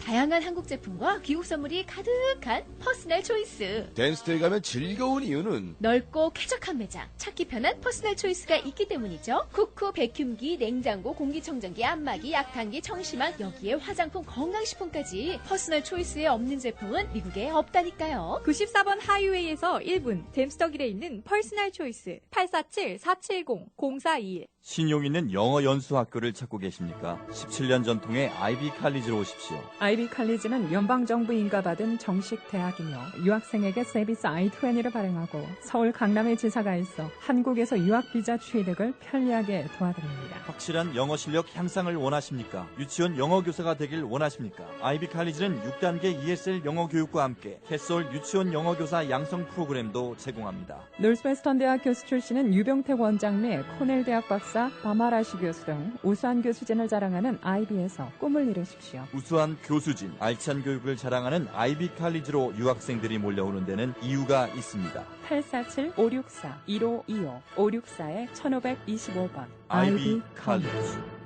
다양한 한국 제품과 귀국 선물이 가득한 퍼스널 초이스. 댄스테이 가면 즐거운 이유는 넓고 쾌적한 매장, 찾기 편한 퍼스널 초이스가 있기 때문이죠. 쿠쿠, 백큐기, 냉장고, 공기청정기, 안마기, 약탕기, 청심환, 여기에 화장품, 건강식품까지 퍼스널 초이스에 없는 제품은 미국에 없다니까요. 94번 하이웨이에서 1분 댐스터길에 있는 퍼스널 초이스 847-470-0421 신용 있는 영어 연수 학교를 찾고 계십니까? 17년 전통의 아이비 칼리지로 오십시오. 아이비 칼리지는 연방정부 인가받은 정식 대학이며 유학생에게 서비스 I-20를 발행하고 서울 강남에 지사가 있어 한국에서 유학 비자 취득을 편리하게 도와드립니다. 확실한 영어 실력 향상을 원하십니까? 유치원 영어 교사가 되길 원하십니까? 아이비 칼리지는 6단계 ESL 영어 교육과 함께 캐솔 유치원 영어 교사 양성 프로그램도 제공합니다. 놀스웨스턴 대학 교수 출신은 유병택 원장 및 코넬 대학 박사 바마라시 교수 등 우수한 교수진을 자랑하는 아이비에서 꿈을 이루십시오. 우수한 교수진, 알찬 교육을 자랑하는 아이비 칼리지로 유학생들이 몰려오는 데는 이유가 있습니다. 847-564-1525 564-1525번 아이비 칼리지.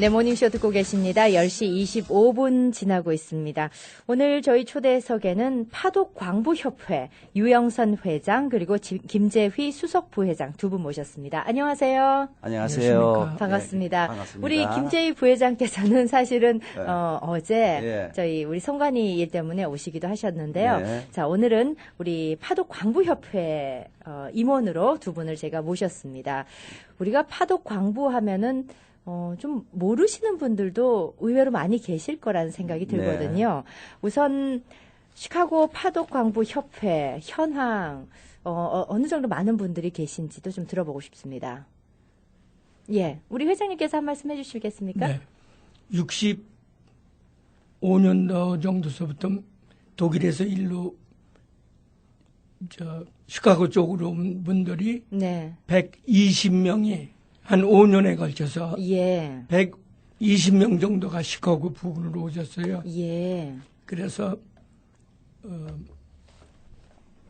네, 모닝쇼 듣고 계십니다. 10시 25분 지나고 있습니다. 오늘 저희 초대석에는 파독광부협회 유영선 회장 그리고 지- 김재휘 수석 부회장 두 분 모셨습니다. 안녕하세요. 안녕하세요. 반갑습니다. 네, 반갑습니다. 우리 김재희 부회장께서는 사실은 네. 어, 어제 예. 저희 우리 성관이 일 때문에 오시기도 하셨는데요. 네. 자 오늘은 우리 파독광부협회 어, 임원으로 두 분을 제가 모셨습니다. 우리가 파독광부 하면은 어, 좀 모르시는 분들도 의외로 많이 계실 거라는 생각이 네. 들거든요. 우선 시카고 파독 광부 협회 현황 어, 어, 느 정도 많은 분들이 계신지도 좀 들어보고 싶습니다. 예, 우리 회장님께서 한 말씀 해주시겠습니까? 네. 65년도 정도서부터 독일에서 일로 저 시카고 쪽으로 온 분들이 네. 120명이 한 5년에 걸쳐서 예. 120명 정도가 시카고 부근으로 오셨어요. 예. 그래서 어,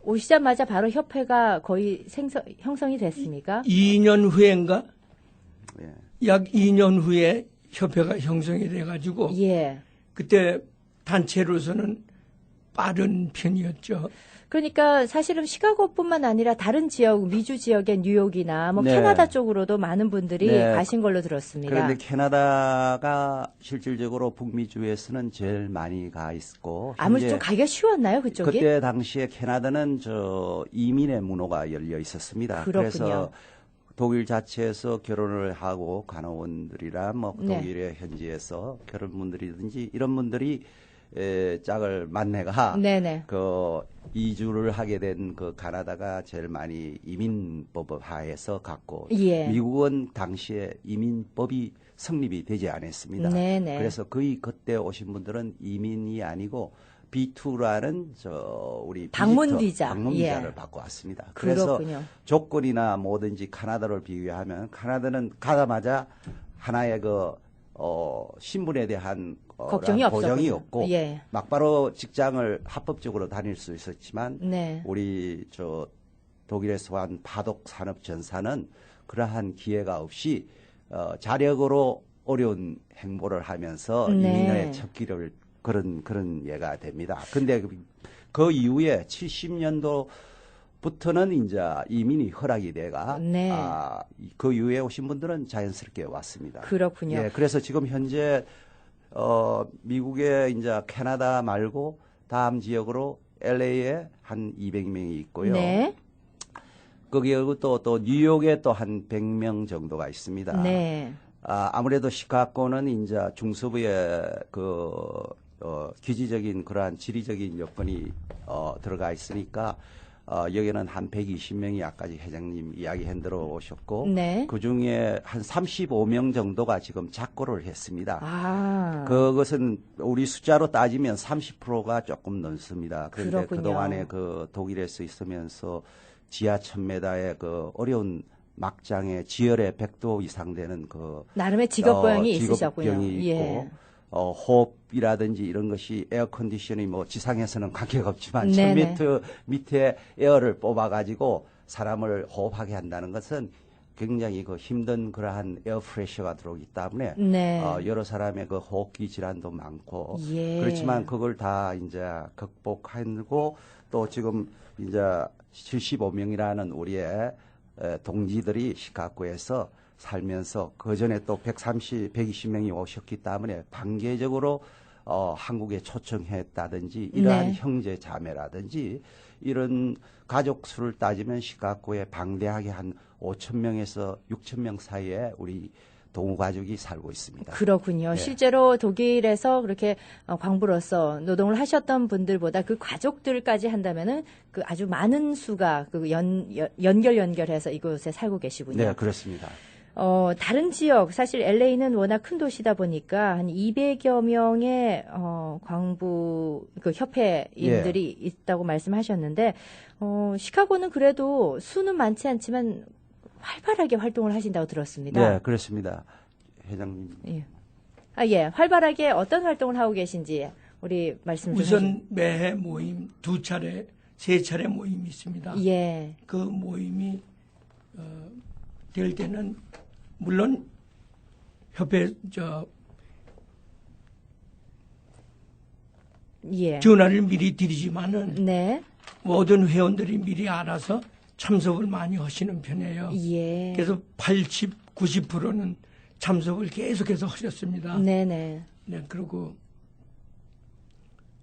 오시자마자 바로 협회가 거의 생성, 형성이 됐습니까? 2년 후인가 예. 약 2년 후에 협회가 형성이 돼가지고 예. 그때 단체로서는 빠른 편이었죠. 그러니까 사실은 시카고뿐만 아니라 다른 지역, 미주 지역의 뉴욕이나 뭐 네. 캐나다 쪽으로도 많은 분들이 네. 가신 걸로 들었습니다. 그런데 캐나다가 실질적으로 북미주에서는 제일 많이 가 있고 아무래도 좀 가기가 쉬웠나요, 그쪽이? 그때 당시에 캐나다는 저 이민의 문호가 열려 있었습니다. 그렇군요. 그래서 독일 자체에서 결혼을 하고 간호원들이나 뭐 네. 독일의 현지에서 결혼분들이든지 이런 분들이 에, 짝을 만내가 네네. 그 이주를 하게 된 그 가나다가 제일 많이 이민법 하에서 갔고 예. 미국은 당시에 이민법이 성립이 되지 않았습니다. 네네. 그래서 거의 그때 오신 분들은 이민이 아니고 B2라는 저 우리 방문 비자. 방문 예. 비자를 받고 왔습니다. 그래서 그렇군요. 조건이나 뭐든지 카나다를 비교하면 카나다는 가자마자 하나의 그 어, 신분에 대한 어, 걱정이 란 보장이 없었군요. 없고 예. 막바로 직장을 합법적으로 다닐 수 있었지만 네. 우리 저 독일에서 한 파독 산업 전사는 그러한 기회가 없이 어, 자력으로 어려운 행보를 하면서 네. 이민의 첫 길을 그런 그런 예가 됩니다. 근데 그- 그 이후에 70년도 부터는 이제 이민이 허락이 돼가 네. 아, 그 이후에 오신 분들은 자연스럽게 왔습니다. 그렇군요. 예, 그래서 지금 현재 어, 미국의 이제 캐나다 말고 다음 지역으로 LA에 한 200명이 있고요. 네. 거기에 또, 또 뉴욕에 또 한 100명 정도가 있습니다. 네. 아, 아무래도 시카고는 이제 중서부에 그, 어, 기지적인 그러한 지리적인 여건이 어, 들어가 있으니까 어, 여기는 한 120명이 아까 회장님 이야기한 대로 오셨고 네. 그 중에 한 35명 정도가 지금 작고를 했습니다. 아. 그것은 우리 숫자로 따지면 30%가 조금 넘습니다. 그런데 그렇군요. 그동안에 그 독일에서 있으면서 지하 1000m의 그 어려운 막장에 지열에 100도 이상 되는 그 나름의 직업병이 어, 있으셨군요. 직업병이 예. 있고 어, 호흡이라든지 이런 것이 에어 컨디션이 뭐 지상에서는 관계가 없지만 네네. 1000m 밑에 에어를 뽑아 가지고 사람을 호흡하게 한다는 것은 굉장히 그 힘든 그러한 에어 프레셔가 들어오기 때문에 네. 어, 여러 사람의 그 호흡기 질환도 많고 예. 그렇지만 그걸 다 이제 극복하고 또 지금 이제 75명이라는 우리의 에, 동지들이 시카고에서 살면서 그 전에 또 130, 120명이 오셨기 때문에 단계적으로 어, 한국에 초청했다든지 이러한 네. 형제 자매라든지 이런 가족 수를 따지면 시카고에 방대하게 한 5천 명에서 6천 명 사이에 우리 동우 가족이 살고 있습니다. 그렇군요. 네. 실제로 독일에서 그렇게 어, 광부로서 노동을 하셨던 분들보다 그 가족들까지 한다면은 그 아주 많은 수가 그 연, 연- 연결 연결해서 이곳에 살고 계시군요. 네, 그렇습니다. 어, 다른 지역, 사실 LA는 워낙 큰 도시다 보니까 한 200여 명의, 어, 광부, 그 협회인들이 예. 있다고 말씀하셨는데, 어, 시카고는 그래도 수는 많지 않지만 활발하게 활동을 하신다고 들었습니다. 네, 그렇습니다. 회장님. 예. 아, 예. 활발하게 어떤 활동을 하고 계신지 우리 말씀 좀 우선 매해 모임 두 차례, 세 차례 모임이 있습니다. 해주- 예. 그 모임이 어, 될 때는 물론 협회 저 예. 전화를 미리 드리지만은 네. 모든 회원들이 미리 알아서 참석을 많이 하시는 편이에요. 예. 그래서 80, 90%는 참석을 계속해서 하셨습니다. 네네. 네, 그리고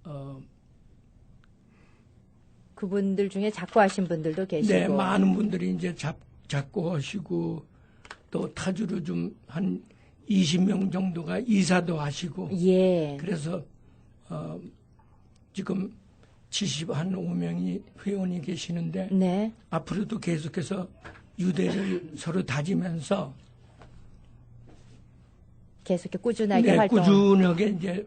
어, 그분들 중에 작고 하신 분들도 계시고. 네, 많은 분들이 이제 잡, 잡고 하시고 또 타주로 좀 한 20명 정도가 이사도 하시고 예. 그래서 어, 지금 70한 5명이 회원이 계시는데 네. 앞으로도 계속해서 유대를 서로 다지면서 계속 이렇게 꾸준하게 네, 활동. 꾸준하게 이제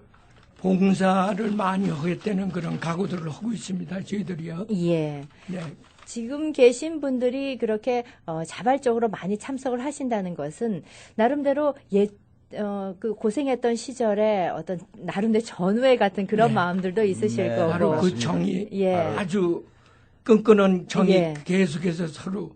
봉사를 많이 하겠다는 그런 각오들을 하고 있습니다. 저희들이요. 예. 네. 지금 계신 분들이 그렇게 어, 자발적으로 많이 참석을 하신다는 것은 나름대로 예, 어, 그 고생했던 시절에 어떤 나름대로 전후회 같은 그런 네. 마음들도 있으실 네, 거고. 바로 그. 정이 예. 아주 끈끈한 정이 예. 계속해서 서로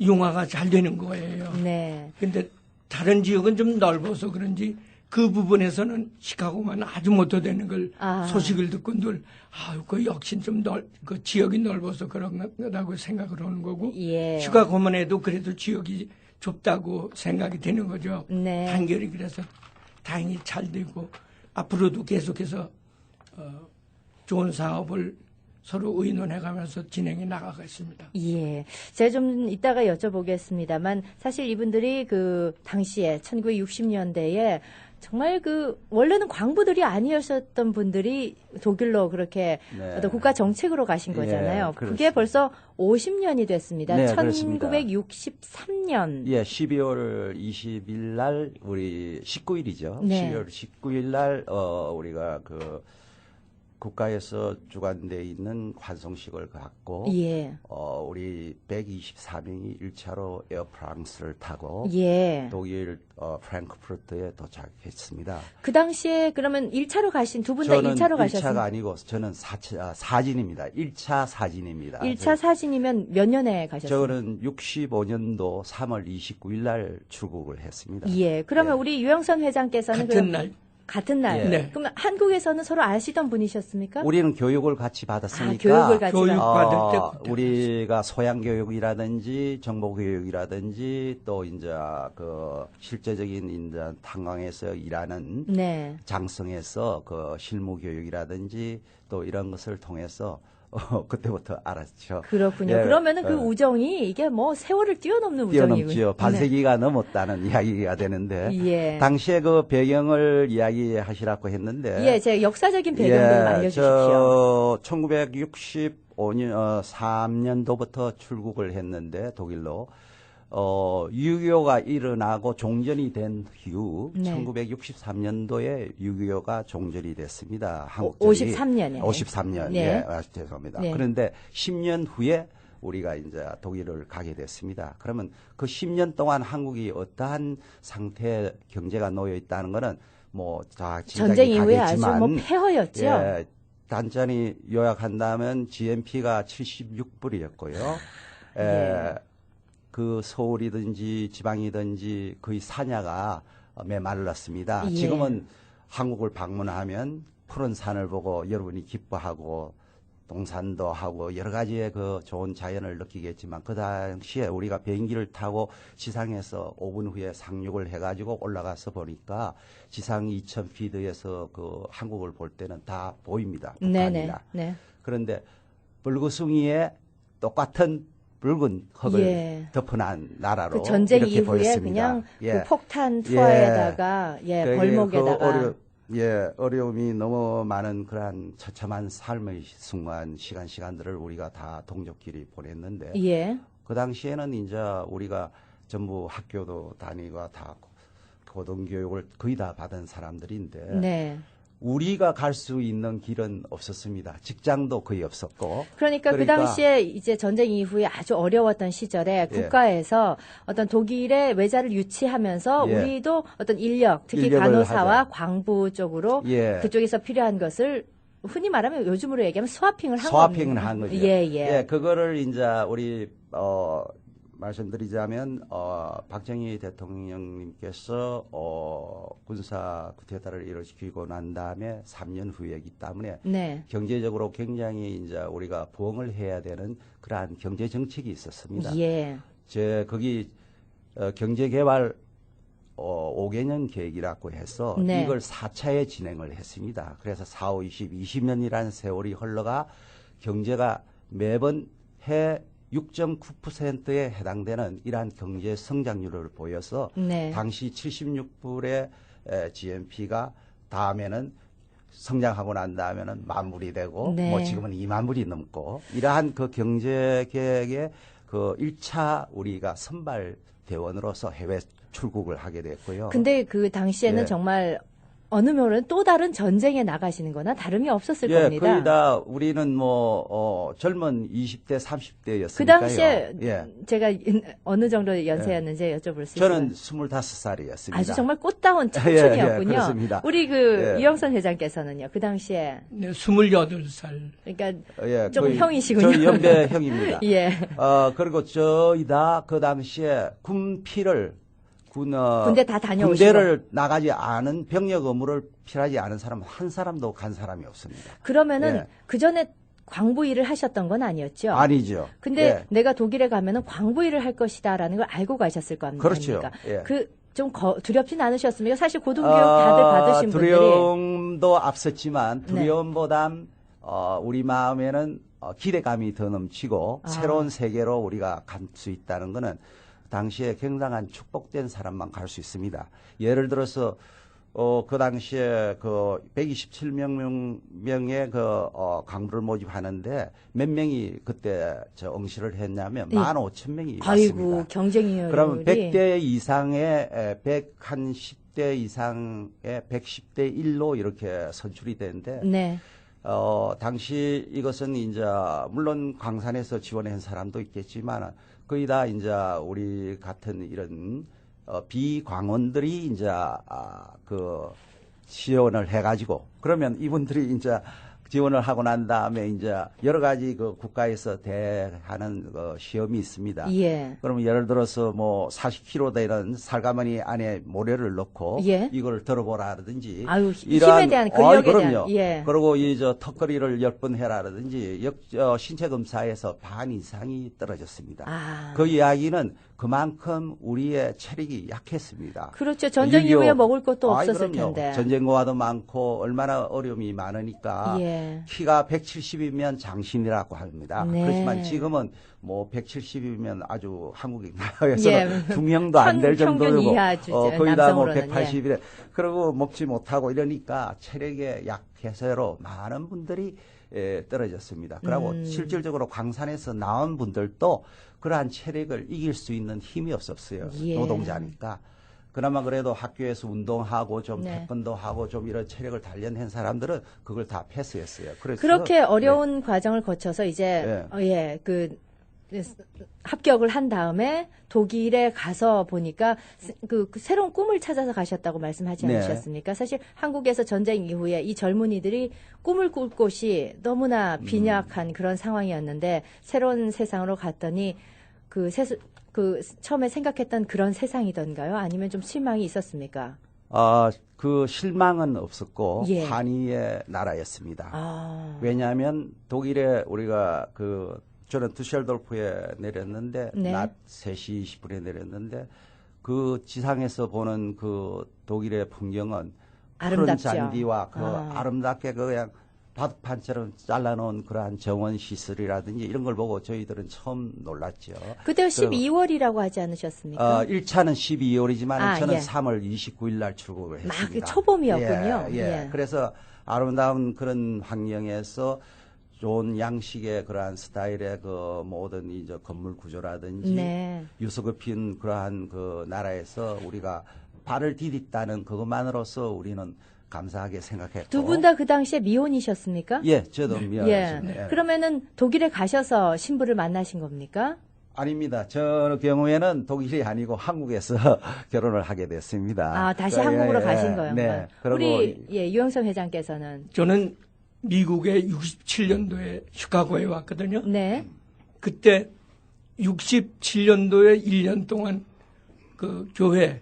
융화가 잘 되는 거예요. 네. 근데 다른 지역은 좀 넓어서 그런지 그 부분에서는 시카고만 아주 못되는 걸 아. 소식을 듣고 늘 아유 그 역시 좀 넓 그 지역이 넓어서 그런 거라고 생각을 하는 거고 예. 시카고만 해도 그래도 지역이 좁다고 생각이 되는 거죠. 네. 단결이 그래서 다행히 잘 되고 앞으로도 계속해서 어, 좋은 사업을 서로 의논해가면서 진행해 나가겠습니다. 예. 제가 좀 이따가 여쭤보겠습니다만 사실 이분들이 그 당시에 1960년대에 정말 그 원래는 광부들이 아니었었던 분들이 독일로 그렇게 네. 어떤 국가 정책으로 가신 예, 거잖아요. 그게 그렇습니다. 벌써 50년이 됐습니다. 네, 그렇습니다. 1963년. 예, 12월 20일 날 우리 19일이죠. 네. 12월 19일 날 어, 우리가 그 국가에서 주관돼 있는 환송식을 갖고 예. 어, 우리 124명이 1차로 에어 프랑스를 타고 예. 독일 어, 프랑크푸르트에 도착했습니다. 그 당시에 그러면 1차로 가신 두 분다 저는 1차로 1차가 가셨습니다. 아니고 저는 사, 아, 사진입니다. 1차 사진입니다. 1차 사진이면 몇 년에 가셨어요? 저는 65년도 3월 29일 날 출국을 했습니다. 예. 그러면 예. 우리 유영선 회장께서는 같은 그럼 날 같은 날. 예. 네. 그러면 한국에서는 서로 아시던 분이셨습니까? 우리는 교육을 같이 받았으니까 아, 교육을 같이 교육 받- 받을 어, 때부터 우리가 소양 교육이라든지 정보 교육이라든지 또 이제 그 실제적인 이제 탄광에서 일하는 네. 장성에서 그 실무 교육이라든지 또 이런 것을 통해서 어, 그때부터 알았죠. 그렇군요. 예, 그러면 그 예. 우정이 이게 뭐 세월을 뛰어넘는 우정이군요. 뛰어넘지요. 반세기가 넘었다는 이야기가 되는데 네. 예. 당시에 그 배경을 이야기하시라고 했는데 예, 제 역사적인 배경 좀 알려주십시오. 저 1965년 어, 3년도부터 출국을 했는데 독일로 어, 유교가 일어나고 종전이 된 이후 네. 1963년도에 유교가 종전이 됐습니다. 오- 한국적이 53년이에요. 53년. 네. 예, 아, 죄송합니다. 네. 그런데 10년 후에 우리가 이제 독일을 가게 됐습니다. 그러면 그 10년 동안 한국이 어떠한 상태에 경제가 놓여 있다는 거는 뭐 다 전쟁 이후에 아주 뭐 폐허였죠. 예, 단전히 요약한다면 GNP가 76불이었고요. 예, 예. 그 서울이든지 지방이든지 거의 산야가 메말랐습니다. 예. 지금은 한국을 방문하면 푸른 산을 보고 여러분이 기뻐하고 동산도 하고 여러 가지의 그 좋은 자연을 느끼겠지만 그 당시에 우리가 비행기를 타고 지상에서 5분 후에 상륙을 해가지고 올라가서 보니까 지상 2,000피드에서 그 한국을 볼 때는 다 보입니다. 네네. 북한이나. 네. 그런데 불구숭이에 똑같은 붉은 흙을 예. 덮어놓은 나라로 그 전쟁 이렇게 이후에 보였습니다. 그냥 예. 그 폭탄 투하에다가 예, 그게 벌목에다가 그 예, 어려움이 너무 많은 그러한 처참한 삶의 순간 시간 시간들을 우리가 다 동족끼리 보냈는데 예. 그 당시에는 이제 우리가 전부 학교도 다니고 다 고등교육을 거의 다 받은 사람들인데 네. 우리가 갈 수 있는 길은 없었습니다. 직장도 거의 없었고 그러니까, 그 그러니까- 당시에 이제 전쟁 이후에 아주 어려웠던 시절에 예. 국가에서 어떤 독일의 외자를 유치하면서 예. 우리도 어떤 인력, 특히 간호사와 하자. 광부 쪽으로 예. 그쪽에서 필요한 것을 흔히 말하면 요즘으로 얘기하면 스와핑을 한 스와핑을 겁니다. 한 거죠. 예, 예. 그거를 이제 우리 어 말씀드리자면 어 박정희 대통령님께서 어 군사 쿠데타를 일으키고 난 다음에 3년 후이기 때문에 네. 경제적으로 굉장히 이제 우리가 부흥을 해야 되는 그러한 경제 정책이 있었습니다. 예. 제 거기 어, 경제 개발 어, 5개년 계획이라고 해서 네. 이걸 4차에 진행을 했습니다. 그래서 4, 5, 20, 20년이라는 세월이 흘러가 경제가 매번 해 6.9%에 해당되는 이러한 경제 성장률을 보여서 네. 당시 76불의 GNP가 다음에는 성장하고 난 다음에는 만불이 되고 네. 뭐 지금은 2만 불이 넘고 이러한 그 경제 계획의 그 1차 우리가 선발 대원으로서 해외 출국을 하게 됐고요. 근데 그 당시에는 예. 정말 어느 면은 또 다른 전쟁에 나가시는 거나 다름이 없었을 예, 겁니다. 거의 다 우리는 뭐 어, 젊은 20대, 30대였으니까요. 그 당시에 예. 제가 어느 정도 연세였는지 여쭤볼 수 있어요. 저는 25살이었습니다. 아주 정말 꽃다운 예, 예, 청춘이었군요. 그렇습니다. 우리 그 예. 이영선 회장께서는요. 그 당시에 네, 28살. 그러니까 예, 좀 형이시군요. 저희 연배 형입니다. 예. 어, 그리고 저희 다 그 당시에 군피를 군, 어, 군대 다 다녀오시고. 군대를 나가지 않은 병력 의무를 필하지 않은 사람은 한 사람도 간 사람이 없습니다. 그러면은 예. 그 전에 광부 일을 하셨던 건 아니었죠. 아니죠. 근데 예. 내가 독일에 가면은 광부 일을 할 것이다라는 걸 알고 가셨을 거 아닙니까? 그렇죠. 예. 그좀 두렵진 않으셨습니까? 사실 고등교육 어, 다들 받으신 분들이 두려움도 앞섰지만 네. 두려움보단 어, 우리 마음에는 어, 기대감이 더 넘치고 아. 새로운 세계로 우리가 갈 수 있다는 것은 당시에 굉장한 축복된 사람만 갈 수 있습니다. 예를 들어서 어, 그 당시에 그 127명 명의 그 어, 강부를 모집하는데 몇 명이 그때 저 응시를 했냐면 예. 15,000명이 아이고 왔습니다. 경쟁률이 그러면 100대 이상의 110대 이상의 110대 1로 이렇게 선출이 되는데 네. 어 당시 이것은 이제 물론 광산에서 지원한 사람도 있겠지만 거의 다 이제 우리 같은 이런 어, 비광원들이 이제 아, 그 지원을 해가지고 그러면 이분들이 이제 지원을 하고 난 다음에 이제 여러 가지 그 국가에서 대하는 그 시험이 있습니다. 예. 그러면 예를 들어서 뭐 40kg 되는 살가머니 안에 모래를 넣고 예. 이걸 들어보라든지 아유, 힘- 힘에 대한 근력에 대한, 그럼요. 예. 그리고 이 저 턱걸이를 열번 해라든지 역 어, 신체 검사에서 반 이상이 떨어졌습니다. 아. 그 이야기는 그만큼 우리의 체력이 약했습니다. 그렇죠. 전쟁 6.25 이후에 먹을 것도 아이, 없었을 그럼요. 텐데. 전쟁과도 많고 얼마나 어려움이 많으니까 예. 키가 170이면 장신이라고 합니다. 네. 그렇지만 지금은 뭐 170이면 아주 한국에 나라에서 예. 는 중형도 안 될 정도고 주제, 어, 거의 다뭐 남성으로는, 예. 180이래. 그리고 먹지 못하고 이러니까 체력에 약해서로 많은 분들이 에, 떨어졌습니다. 그리고 음. 실질적으로 광산에서 나온 분들도 그러한 체력을 이길 수 있는 힘이 없었어요. 예. 노동자니까. 그나마 그래도 학교에서 운동하고 좀 네. 태권도 하고 좀 이런 체력을 단련한 사람들은 그걸 다 패스했어요. 그래서 그렇게 네. 어려운 과정을 거쳐서 이제 예. 어, 예, 그 합격을 한 다음에 독일에 가서 보니까 스- 그, 그 새로운 꿈을 찾아서 가셨다고 말씀하지 네. 않으셨습니까? 사실 한국에서 전쟁 이후에 이 젊은이들이 꿈을 꿀 곳이 너무나 빈약한 그런 상황이었는데 새로운 세상으로 갔더니 그, 세수, 그 처음에 생각했던 그런 세상이던가요? 아니면 좀 실망이 있었습니까? 어, 그 실망은 없었고 예. 환희의 나라였습니다. 아, 왜냐하면 독일에 우리가 그 저는 투셀돌프에 내렸는데 네. 낮 3시 20분에 내렸는데 그 지상에서 보는 그 독일의 풍경은 푸른 아름답죠. 잔디와 그 아. 아. 름답게그 그냥 바둑판처럼 잘라놓은 그러한 정원 시설이라든지 이런 걸 보고 저희들은 처음 놀랐죠. 그럼- 12월이라고 하지 않으셨습니까? 어, 1차는 12월이지만 아, 저는 예. 3월 29일 날 출국을 막 했습니다. 초봄이었군요. 예, 예. 예. 그래서 아름다운 그런 환경에서 좋은 양식의 그러한 스타일의 그 모든 이제 건물 구조라든지 네. 유서급힌 그러한 그 나라에서 우리가 발을 디뎠다는 그것만으로서 우리는 감사하게 생각했고 두 분 다 그 당시에 미혼이셨습니까? 예, 저도 예. 미안합니다. 예. 그러면은 독일에 가셔서 신부를 만나신 겁니까? 아닙니다. 저 경우에는 독일이 아니고 한국에서 결혼을 하게 됐습니다. 아, 다시 그, 한국으로 예, 가신 예. 거예요. 네. 그리고 우리 예, 유영선 회장께서는 저는 미국에 67년도에 시카고에 왔거든요. 네. 그때 67년도에 1년 동안 그 교회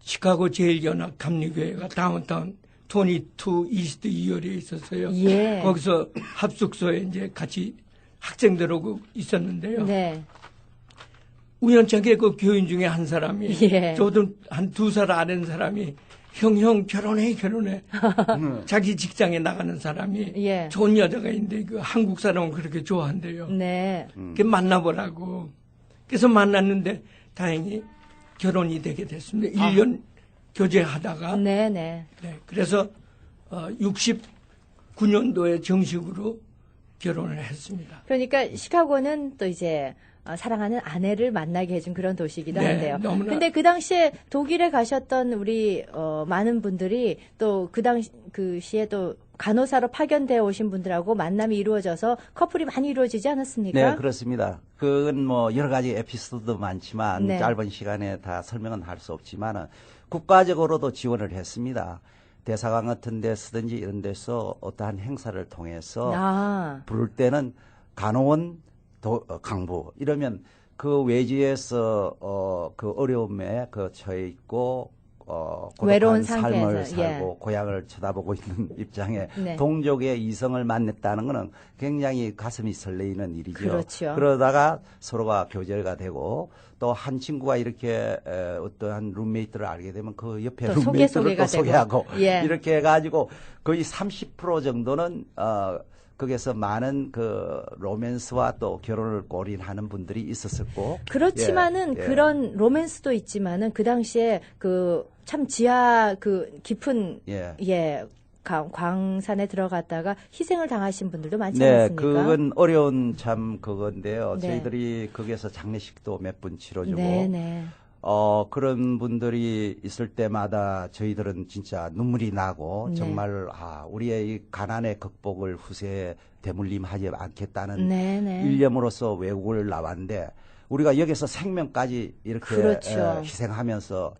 시카고 제일연합 감리교회가 다운타운 22 이스트 2열에 있었어요. 예. 거기서 합숙소에 이제 같이 학생들하고 있었는데요. 네. 우연찮게 그 교인 중에 한 사람이 예. 저도 한 두 살 아는 사람이 형, 형, 결혼해, 결혼해. 자기 직장에 나가는 사람이 예. 좋은 여자가 있는데 그 한국 사람은 그렇게 좋아한대요. 네. 그 만나보라고. 그래서 만났는데 다행히 결혼이 되게 됐습니다. 1년 교제하다가. 네, 네. 네, 그래서 어, 69년도에 정식으로 결혼을 했습니다. 그러니까 시카고는 또 이제 어, 사랑하는 아내를 만나게 해준 그런 도시이기도 네, 한데요. 너무나- 근데 그 당시에 독일에 가셨던 우리 어, 많은 분들이 또 그 당시 그 시에 또 간호사로 파견되어 오신 분들하고 만남이 이루어져서 커플이 많이 이루어지지 않았습니까? 네, 그렇습니다. 그건 뭐 여러 가지 에피소드도 많지만 네. 짧은 시간에 다 설명은 할 수 없지만은 국가적으로도 지원을 했습니다. 대사관 같은 데 쓰든지 이런 데서 어떠한 행사를 통해서 아, 부를 때는 간호원 도, 어, 강부 이러면 그 외지에서 어, 그 어려움에 그 처해 있고 어, 외로운 고독한 삶을 상태에서, 살고 고향을 쳐다보고 있는 입장에 네. 동족의 이성을 만났다는 것은 굉장히 가슴이 설레이는 일이죠. 그렇죠. 그러다가 서로가 교제가 되고 또 한 친구가 이렇게 에, 어떠한 룸메이트를 알게 되면 그 옆에 또 룸메이트를 소개소개가 또 소개하고. 예. 이렇게 해가지고 거의 30% 정도는 어 거기서 많은 그 로맨스와 또 결혼을 골인하는 분들이 있었었고 그렇지만은 예, 예. 그런 로맨스도 있지만은 그 당시에 그 참 지하 그 깊은 예. 예. 가- 광산에 들어갔다가 희생을 당하신 분들도 많지 네, 않습니까? 그건 어려운 참 그건데요. 네. 저희들이 거기에서 장례식도 몇 분 치러주고 네, 네. 어, 그런 분들이 있을 때마다 저희들은 진짜 눈물이 나고 네. 정말 아, 우리의 이 가난의 극복을 후세에 대물림하지 않겠다는 네, 네. 일념으로서 외국을 나왔는데 우리가 여기서 생명까지 이렇게 그렇죠. 에, 희생하면서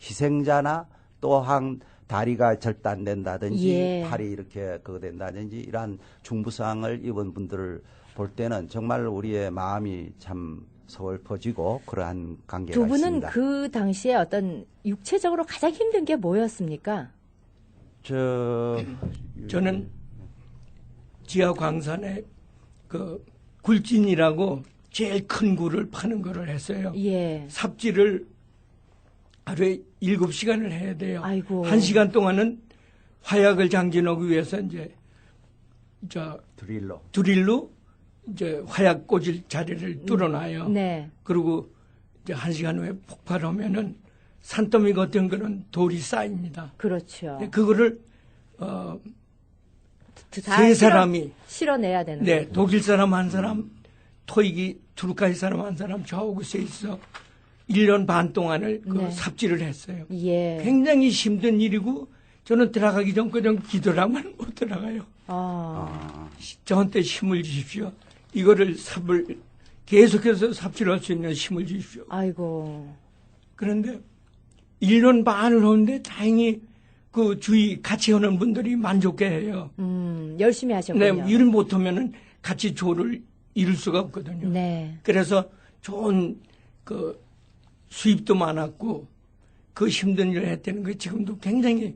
희생자나 또한 다리가 절단된다든지 예. 팔이 이렇게 그거 된다든지 이러한 중부상을 입은 분들을 볼 때는 정말 우리의 마음이 참 서글퍼지고 그러한 관계가 두 분은 있습니다. 그 당시에 어떤 육체적으로 가장 힘든 게 뭐였습니까? 저 저는 지하 광산에 그 굴진이라고 제일 큰 굴을 파는 거를 했어요. 예. 삽질을 하루에 7시간을 해야 돼요. 아이고. 한 시간 동안은 화약을 장진하기 위해서 이제 저 드릴로 드릴로 이제 화약 꽂을 자리를 뚫어놔요. 네. 그리고 이제 한 시간 후에 폭발하면은 산더미 같은 그런 돌이 쌓입니다. 그렇죠. 그거를 어, 다세 실어- 사람이 실어 내야 되는 네 거죠. 독일 사람 한 사람, 토익이 투르카이 사람 한 사람 저하고 세 있어 1년 반 동안을 그 네. 삽질을 했어요. 예. 굉장히 힘든 일이고 저는 들어가기 전까지 기도를 하면 못 들어가요. 아. 저한테 힘을 주십시오. 이거를 삽을 계속해서 삽질할 수 있는 힘을 주십시오. 아이고. 그런데 1년 반을 하는데 다행히 그 주위 같이 하는 분들이 만족해 해요. 음, 열심히 네, 하셨군요. 일을 못하면은 같이 조를 이룰 수가 없거든요. 네. 그래서 좋은 그 수입도 많았고 그 힘든 일을 했다는 게 지금도 굉장히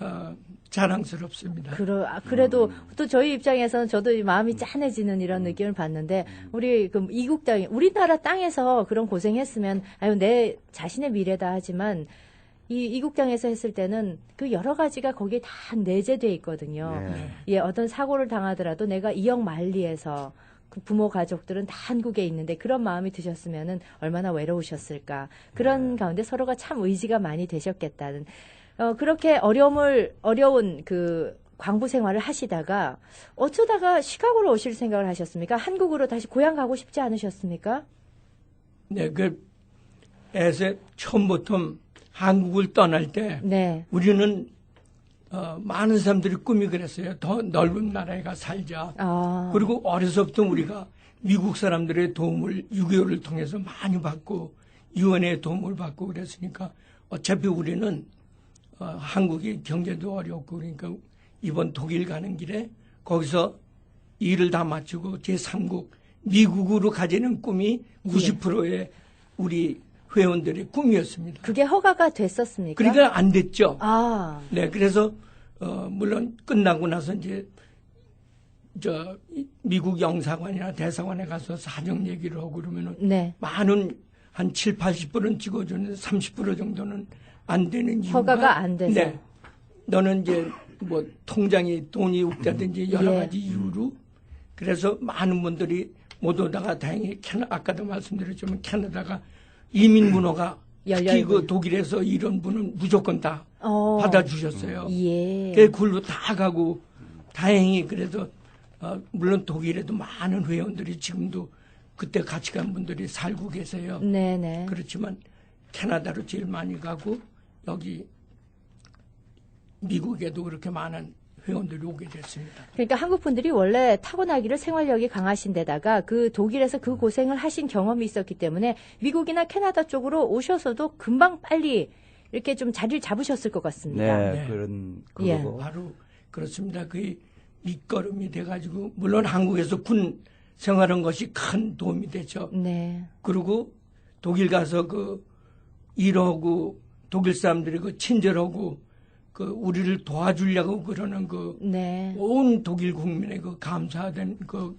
어, 자랑스럽습니다. 그러, 아, 그래도 음. 또 저희 입장에서는 저도 이 마음이 짠해지는 이런 느낌을 받는데 우리 그 이국 땅 우리나라 땅에서 그런 고생했으면 아유 내 자신의 미래다 하지만 이 이국 땅에서 했을 때는 그 여러 가지가 거기에 다 내재돼 있거든요. 네. 예, 어떤 사고를 당하더라도 내가 이역 만리해서 그 부모 가족들은 다 한국에 있는데 그런 마음이 드셨으면은 얼마나 외로우셨을까. 그런 가운데 서로가 참 의지가 많이 되셨겠다는. 어, 그렇게 어려움을, 어려운 그 광부 생활을 하시다가 어쩌다가 시카고로 오실 생각을 하셨습니까? 한국으로 다시 고향 가고 싶지 않으셨습니까? 네, 그 에세 처음부터 한국을 떠날 때 네. 우리는 어, 많은 사람들이 꿈이 그랬어요. 더 넓은 나라에 가 살자. 아. 그리고 어려서부터 우리가 미국 사람들의 도움을 6.25를 통해서 많이 받고 유엔의 도움을 받고 그랬으니까 어차피 우리는 어, 한국이 경제도 어렵고 그러니까 이번 독일 가는 길에 거기서 일을 다 마치고 제3국 미국으로 가지는 꿈이 90%의 우리 회원들의 꿈이었습니다. 그게 허가가 됐었습니까? 그러니까 안 됐죠. 아. 네, 그래서 어, 물론 끝나고 나서 이제 저 이- 미국 영사관이나 대사관에 가서 사정 얘기를 하고 그러면은 네. 많은 한 7, 80%는 찍어주는데 30% 정도는 안 되는 이유가 허가가 안 돼서. 네. 너는 이제 뭐 통장에 돈이 없다든지 여러 예. 가지 이유로 그래서 많은 분들이 못 오다가 다행히 캐나 아까도 말씀드렸지만 캐나다가 이민 문화가 특히. 그 독일에서 이런 분은 무조건 다 어. 받아주셨어요. 예. 그 굴로 다 가고 다행히 그래도 어, 물론 독일에도 많은 회원들이 지금도 그때 같이 간 분들이 살고 계세요. 네네. 그렇지만 캐나다로 제일 많이 가고 여기 미국에도 그렇게 많은 회원들이 오게 됐습니다. 그러니까 한국 분들이 원래 타고나기를 생활력이 강하신 데다가 그 독일에서 그 고생을 하신 경험이 있었기 때문에 미국이나 캐나다 쪽으로 오셔서도 금방 빨리 이렇게 좀 자리를 잡으셨을 것 같습니다. 네, 네. 그런 예. 바로 그렇습니다. 그 밑거름이 돼가지고 물론 한국에서 군 생활한 것이 큰 도움이 되죠. 네. 그리고 독일 가서 그 일하고 독일 사람들이 그 친절하고 그 우리를 도와주려고 그러는 그 네. 온 독일 국민의 그 감사된 그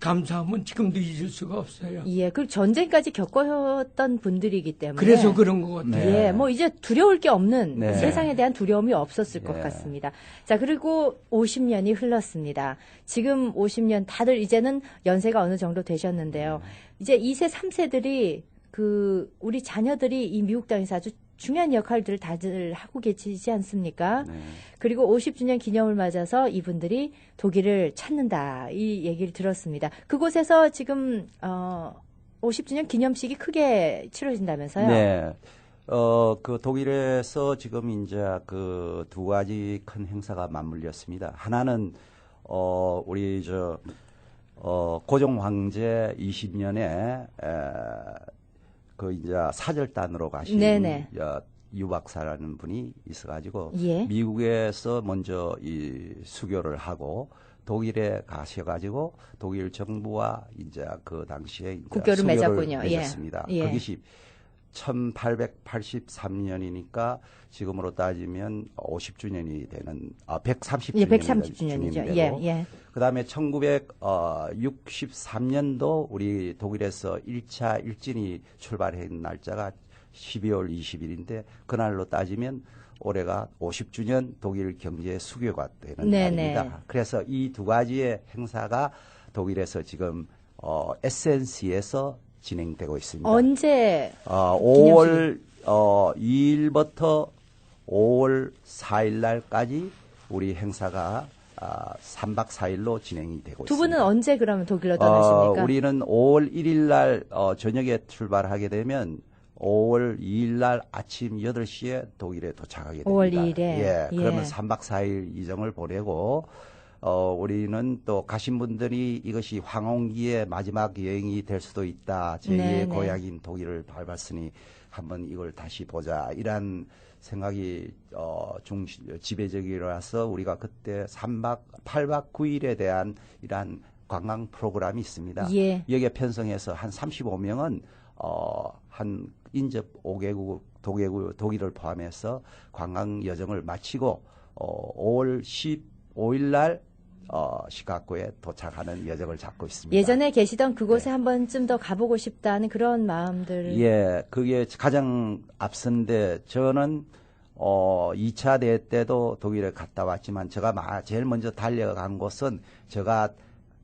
감사함은 지금도 잊을 수가 없어요. 예. 그 전쟁까지 겪었던 분들이기 때문에. 그래서 그런 것 같아요. 네. 예, 뭐 이제 두려울 게 없는 네. 세상에 대한 두려움이 없었을 것 네. 같습니다. 자, 그리고 50년이 흘렀습니다. 지금 50년 다들 이제는 연세가 어느 정도 되셨는데요. 이제 2세, 3세들이 그 우리 자녀들이 이 미국 땅에서 아주 중요한 역할들을 다들 하고 계시지 않습니까? 네. 그리고 50주년 기념을 맞아서 이분들이 독일을 찾는다 이 얘기를 들었습니다. 그곳에서 지금 어 50주년 기념식이 크게 치러진다면서요? 네. 어, 그 독일에서 지금 이제 그 두 가지 큰 행사가 맞물렸습니다. 하나는 어, 우리 저 어, 고종 황제 20년에 에, 그 이제 사절단으로 가신 네네. 어, 유박사라는 분이 있어가지고 예. 미국에서 먼저 이 수교를 하고 독일에 가셔가지고 독일 정부와 이제 그 당시에 이제 국교를 수교를 맺었군요. 예. 맺었습니다. 예. 그것이 1883년이니까 지금으로 따지면 50주년이 되는 아 130주년이 예, 130주년이죠. 예, 예. 그다음에 1963년도 우리 독일에서 1차 일진이 출발한 날짜가 12월 20일인데 그날로 따지면 올해가 50주년 독일 경제 수교가 되는 네네. 날입니다. 그래서 이 두 가지의 행사가 독일에서 지금 어, 에센시에서 진행되고 있습니다. 언제 어, 5월 어, 2일부터 5월 4일 날까지 우리 행사가 아, 3박 4일로 진행이 되고 두 있습니다. 분은 언제 그러면 독일로 어, 떠나십니까? 우리는 5월 1일 날 어, 저녁에 출발하게 되면 5월 2일 날 아침 8시에 독일에 도착하게 됩니다. 5월 2일에. 예. 예. 그러면 3박 4일 이정을 보내고 어, 우리는 또 가신 분들이 이것이 황혼기의 마지막 여행이 될 수도 있다. 제2의 네, 네. 고향인 독일을 밟았으니 한번 이걸 다시 보자. 이런 생각이 어, 중 지배적이라서 우리가 그때 3박 8박 9일에 대한 이러한 관광 프로그램이 있습니다. 예. 여기에 편성해서 한 35명은 어, 한 인접 5개국 독일국 독일을 포함해서 관광 여정을 마치고 어, 5월 15일 날 어, 시카고에 도착하는 여정을 잡고 있습니다. 예전에 계시던 그곳에 한 번쯤 더 가보고 싶다는 그런 마음들. 예, 그게 가장 앞선데 저는 어 2차 대회 때도 독일에 갔다 왔지만 제가 마- 제일 먼저 달려간 곳은 제가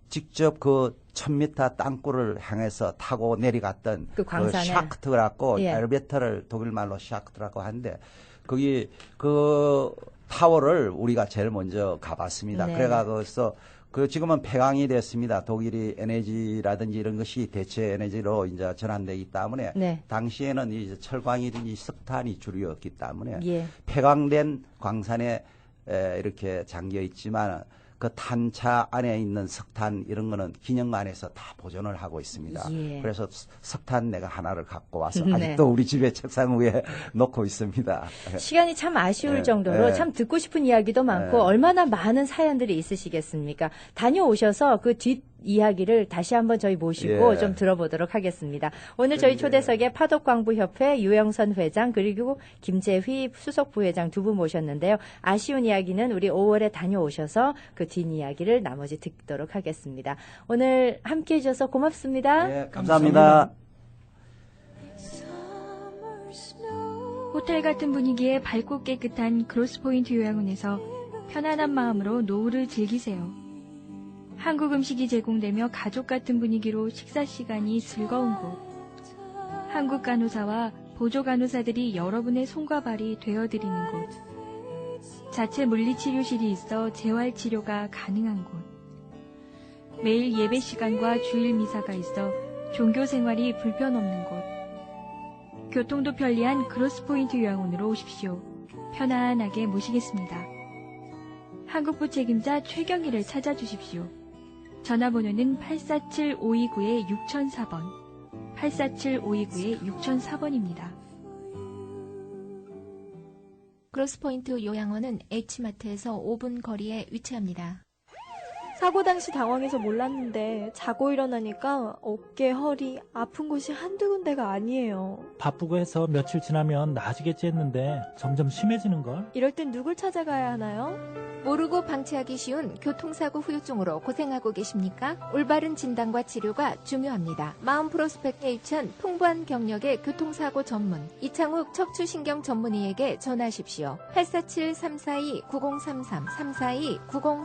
직접 그 1000m 땅굴을 향해서 타고 내려갔던 그 광산에. 샤크트라고 예. 엘베터를 독일 말로 샤크트라고 하는데 거기 그 타워를 우리가 제일 먼저 가봤습니다. 네. 그래가 거기서 그 지금은 폐광이 됐습니다. 독일이 에너지라든지 이런 것이 대체 에너지로 이제 전환되기 때문에 네. 당시에는 이제 철광이든지 석탄이 주류였기 때문에 예. 폐광된 광산에 에, 이렇게 잠겨 있지만 그 탄차 안에 있는 석탄 이런 거는 기념관에서 다 보존을 하고 있습니다. 예. 그래서 스- 석탄 내가 하나를 갖고 와서 네. 아직도 우리 집에 책상 위에 놓고 있습니다. 시간이 참 아쉬울 예, 정도로 예. 참 듣고 싶은 이야기도 많고 예. 얼마나 많은 사연들이 있으시겠습니까? 다녀오셔서 그 뒷 이야기를 다시 한번 저희 모시고 예. 좀 들어보도록 하겠습니다. 오늘 저희 초대석에 파독광부협회 유영선 회장 그리고 김재휘 수석 부회장 두 분 모셨는데요. 아쉬운 이야기는 우리 5월에 다녀오셔서 그 뒷 이야기를 나머지 듣도록 하겠습니다. 오늘 함께 해주셔서 고맙습니다. 예, 감사합니다. 호텔 같은 분위기의 밝고 깨끗한 크로스포인트 요양원에서 편안한 마음으로 노후를 즐기세요. 한국 음식이 제공되며 가족 같은 분위기로 식사 시간이 즐거운 곳. 한국 간호사와 보조 간호사들이 여러분의 손과 발이 되어드리는 곳. 자체 물리치료실이 있어 재활 치료가 가능한 곳. 매일 예배 시간과 주일 미사가 있어 종교 생활이 불편 없는 곳. 교통도 편리한 크로스포인트 요양원으로 오십시오. 편안하게 모시겠습니다. 한국부 책임자 최경희를 찾아주십시오. 전화번호는 847-529-6004번. 847-529-6004번입니다. 크로스포인트 요양원은 H마트에서 5분 거리에 위치합니다. 사고 당시 당황해서 몰랐는데 자고 일어나니까 어깨, 허리 아픈 곳이 한두 군데가 아니에요. 바쁘고 해서 며칠 지나면 나아지겠지 했는데 점점 심해지는 걸? 이럴 땐 누굴 찾아가야 하나요? 모르고 방치하기 쉬운 교통사고 후유증으로 고생하고 계십니까? 올바른 진단과 치료가 중요합니다. 마음 프로스펙트에 입찬 풍부한 경력의 교통사고 전문 이창욱 척추신경 전문의에게 전하십시오. 847-342-9033 342-90